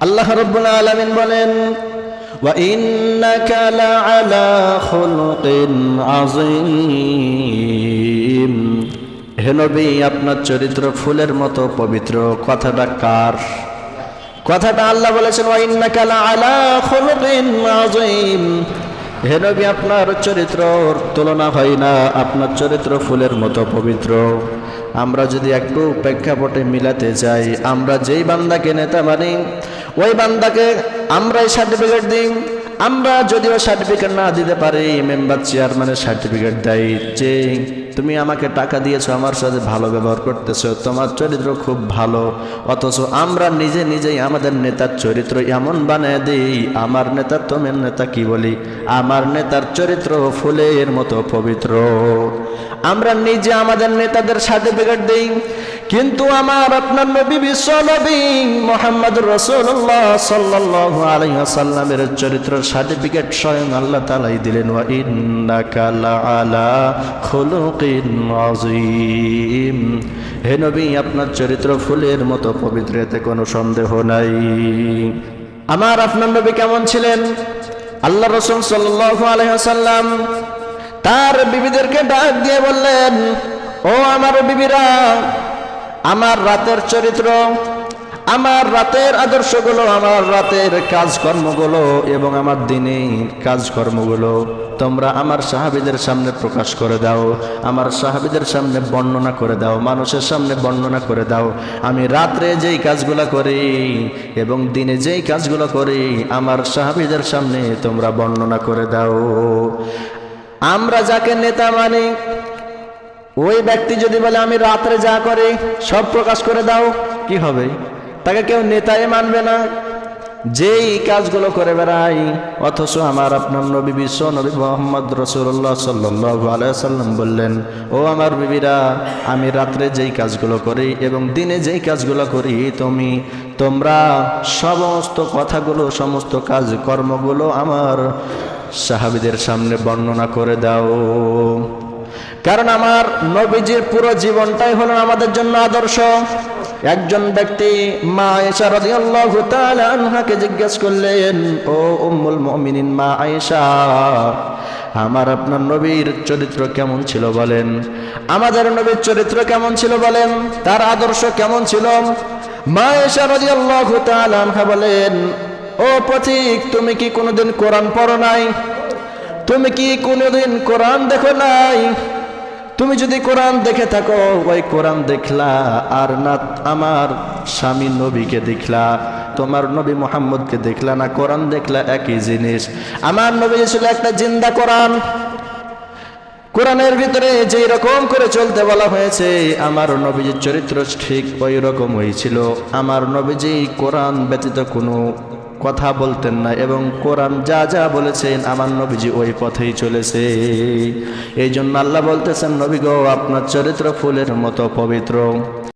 আল্লাহ রব্বুল আলামিন বলেন وإنك لعلى خلق عظيم হে নবী আপনার চরিত্র ফুলের মতো পবিত্র কথাটা কার কথাটা আল্লাহ বলেছেন ওয়াইন্নাকা লাআলা খুলুকিন আযীম হে নবী, আপনার চরিত্র তুলনা হয় না। আপনার চরিত্র ফুলের মতো পবিত্র। আমরা যদি একটু প্রেক্ষাপটে মিলাতে যাই, আমরা যেই বান্দাকে নেতা মানি, ওই বান্দাকে আমরাই সার্টিফিকেট দিই। আমরা যদিও সার্টিফিকেট না দিতে পারি মেম্বার চেয়ারম্যানের সার্টিফিকেট দেয়। যে তুমি আমাকে টাকা দিয়েছ, আমার সাথে ভালো ব্যবহার করতেছো, তোমার চরিত্র খুব ভালো, অথচ আমরা নিজে নিজেই আমাদের নেতার চরিত্র এমন বানিয়ে দিই, আমার নেতা তোমার নেতা কি বলি? আমার নেতার চরিত্র ফুলের মতো পবিত্র। আমরা নিজে আমাদের নেতাদের সার্টিফিকেট দিই, কিন্তু আমার আপনার নবী, বিশ্ব নবী মোহাম্মদ রসুল্লাহ সাল্লাহ আলাইসাল্লামের চরিত্র সার্টিফিকেট স্বয়ং আল্লাহ তালাই দিলেন, ওয়া ইন্নাকা লাআলা খুলুকিন আযীম। হে নবী, আপনার চরিত্র ফুলের মতো পবিত্র, এতে কোনো সন্দেহ নাই। আমার আপনার নবী কেমন ছিলেন? আল্লাহ রসুল সাল্লাম তার বিবিদেরকে ডাক দিয়ে বললেন, ও আমার বিবিরা, আমার রাতের চরিত্র আমার রাতের আদর্শগুলো, আমার রাতের কাজকর্মগুলো এবং আমার দিনের কাজকর্মগুলো তোমরা আমার সাহাবিদের সামনে প্রকাশ করে দাও, আমার সাহাবিদের সামনে বর্ণনা করে দাও, মানুষের সামনে বর্ণনা করে দাও। আমি রাত্রে যেই কাজগুলো করি এবং দিনে যেই কাজগুলো করি, আমার সাহাবিদের সামনে তোমরা বর্ণনা করে দাও। আমরা যাকে নেতা মানি, ওই ব্যক্তি যদি বলে, আমি রাত্রে যা করে, সব প্রকাশ করে দাও, কি হবে? তাকে কেউ নেতাই মানবে না। যেই কাজগুলো করে বেড়াই অথচ আমার আপনার নবী বিশ্ব নবী মোহাম্মদ রসুল্লাহ সাল্লাহ আলাইসাল্লাম বললেন, ও আমার বিবিরা, আমি রাত্রে যেই কাজগুলো করি এবং দিনে যেই কাজগুলো করি, তুমি, তোমরা সমস্ত কথাগুলো, সমস্ত কাজ কর্মগুলো আমার সাহাবিদের সামনে বর্ণনা করে দাও। কারণ আমার নবীজির পুরো জীবনটাই হলো আমাদের জন্য আদর্শ। একজন ব্যক্তি মা আয়েশা রাদিয়াল্লাহু তাআলা আনহাকে জিজ্ঞেস করলেন, ও উম্মুল মুমিনিন মা আয়েশা, আমার আপনার নবীর চরিত্র কেমন ছিল বলেন? আমাদের নবীর চরিত্র কেমন ছিল বলেন? তার আদর্শ কেমন ছিল? মা আয়েশা রাদিয়াল্লাহু তাআলা আনহা বলেন, ও পথিক তুমি কি কোনোদিন কোরআন পড়ো নাই? তুমি কি কোনোদিন কোরআন দেখো নাই? তুমি যদি কোরআন দেখে থাকো, ওই কোরআন দেখলা আর না আমার স্বামী নবীকে দেখলা, তোমার নবী মোহাম্মদকে দেখলা না, কোরআন দেখলা একই জিনিস। আমার নবী ছিল একটা জিন্দা কোরআন। কোরআনের ভিতরে যেই রকম করে চলতে বলা হয়েছে, আমার নবীজির চরিত্র ঠিক ওই রকম হয়েছিল আমার নবীজি কোরআন ব্যতীত কোনো কথা বলতেন না এবং কোরআন যা যা বলেছেন আমার নবীজি ওই পথেই চলেছে। এই জন্য আল্লাহ বলতেছেন, নবী গো, আপনার চরিত্র ফুলের মতো পবিত্র।